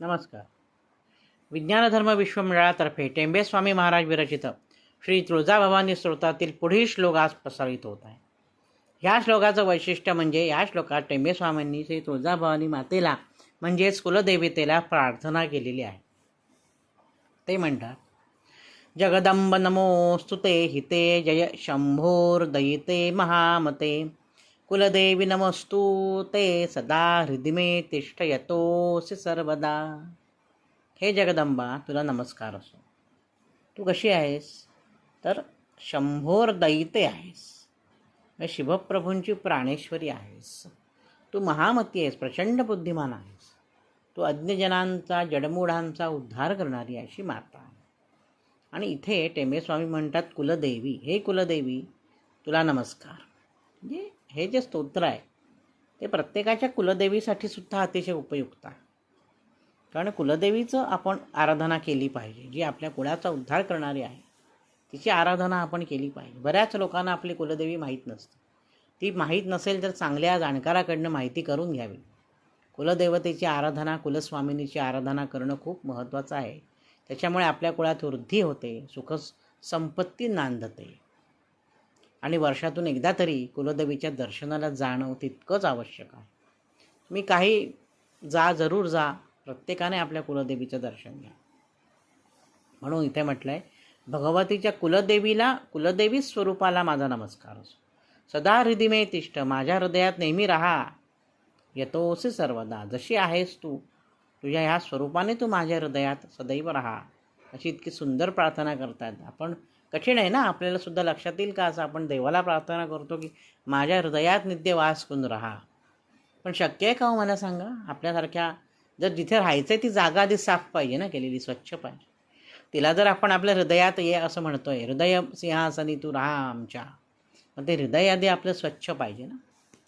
नमस्कार. विज्ञानधर्म विश्वमंडळातर्फे टेंबेस्वामी महाराज विरचित श्री तुळजाभवानी स्तोत्रातील पुढील श्लोक आज प्रसारित होत आहे. ह्या श्लोकाचं वैशिष्ट्य म्हणजे या श्लोकात टेंबेस्वामींनी श्री तुळजाभवानी मातेला म्हणजेच कुलदेवतेला प्रार्थना केलेली आहे. ते म्हणतात जगदंब नमोस्तुते हिते जय शंभोर्दयिते महामते कुलदेवी नमस्तु ते सदा हृदिमे तिष्ठयतोसि सर्वदा. हे जगदंबा तुला नमस्कार असो. तू कशी आहेस? तर शंभोर दैते आहेस. शिवप्रभूंची प्राणेश्वरी आहेस. तू महामती आहेस प्रचंड बुद्धिमान आहेस. तू अज्ञजनांचा जडमूढांचा उद्धार करणारी अशी माता आहे. आणि इथे टेमेस्वामी म्हणतात कुलदेवी. हे कुलदेवी तुला नमस्कार. म्हणजे हे जे स्तोत्र आहे ते प्रत्येकाच्या कुलदेवीसाठी सुद्धा अतिशय उपयुक्त आहे. कारण कुलदेवीचं आपण आराधना केली पाहिजे. जी आपल्या कुळाचा उद्धार करणारी आहे तिची आराधना आपण केली पाहिजे. बऱ्याच लोकांना आपली कुलदेवी माहीत नसते. ती माहीत नसेल तर चांगल्या जाणकाराकडनं माहिती करून घ्यावी. कुलदेवतेची आराधना कुलस्वामिनीची आराधना करणं खूप महत्त्वाचं आहे. त्याच्यामुळे आपल्या कुळात वृद्धी होते सुख संपत्ती नांदते. आणि वर्षातून एकदा तरी कुलदेवीच्या दर्शनाला जाणं तितकंच आवश्यक आहे. मी काही जा जरूर जा प्रत्येकाने आपल्या कुलदेवीचं दर्शन घ्या. म्हणून इथे म्हटलं आहे भगवतीच्या कुलदेवीला कुलदेवी स्वरूपाला माझा नमस्कार असो. सदा हृदिमे तिष्ठ माझ्या हृदयात नेहमी राहा. यतोसी सर्वदा जशी आहेस तू तुझ्या ह्या स्वरूपाने तू माझ्या हृदयात सदैव राहा. अशी इतकी सुंदर प्रार्थना करतात आपण कठीण आहे ना? आपल्याला सुद्धा लक्षात येईल का असं आपण देवाला प्रार्थना करतो की माझ्या हृदयात नित्य वास करून राहा. पण शक्य आहे का हो मला सांगा? आपल्यासारख्या जर जिथे राहायचं आहे ती जागा आधी साफ पाहिजे ना केलेली स्वच्छ पाहिजे. तिला जर आपण आपल्या हृदयात ये असं म्हणतो आहे हृदय सिंहासनी तू राहा आमच्या. मग ते हृदय आधी आपलं स्वच्छ पाहिजे ना.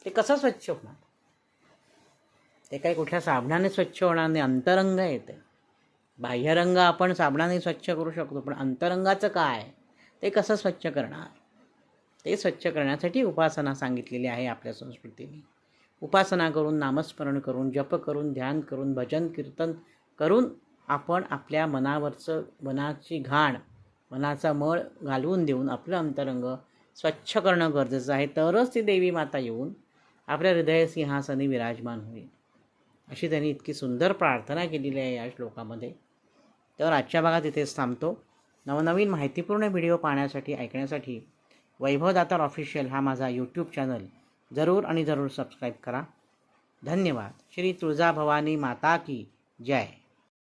ते कसं स्वच्छ होणार? ते काही कुठल्या साबणाने स्वच्छ होणार नाही. अंतरंग येते बाह्यरंग आपण साबणाने स्वच्छ करू शकतो पण अंतरंगाचं काय? ते कसं स्वच्छ करणार? ते स्वच्छ करण्यासाठी उपासना सांगितलेली आहे आपल्या संस्कृतीने. उपासना करून नामस्मरण करून जप करून ध्यान करून भजन कीर्तन करून आपण आपल्या मनावरचं मनाची घाण मनाचा मळ घालवून देऊन आपलं अंतरंग स्वच्छ करणं गरजेचं आहे. तरच ती देवी माता येऊन आपल्या हृदय सिंहासनी विराजमान होईल. अशी त्यांनी इतकी सुंदर प्रार्थना केलेली आहे या श्लोकामध्ये. तर आजच्या भागात इथेच थांबतो. नवनवीन माहितीपूर्ण व्हिडिओ पाहण्यासाठी ऐकण्यासाठी वैभवदातार ऑफिशियल हा माझा यूट्यूब चॅनल जरूर आणि जरूर सबस्क्राईब करा. धन्यवाद. श्री तुळजाभवानी माता की जय.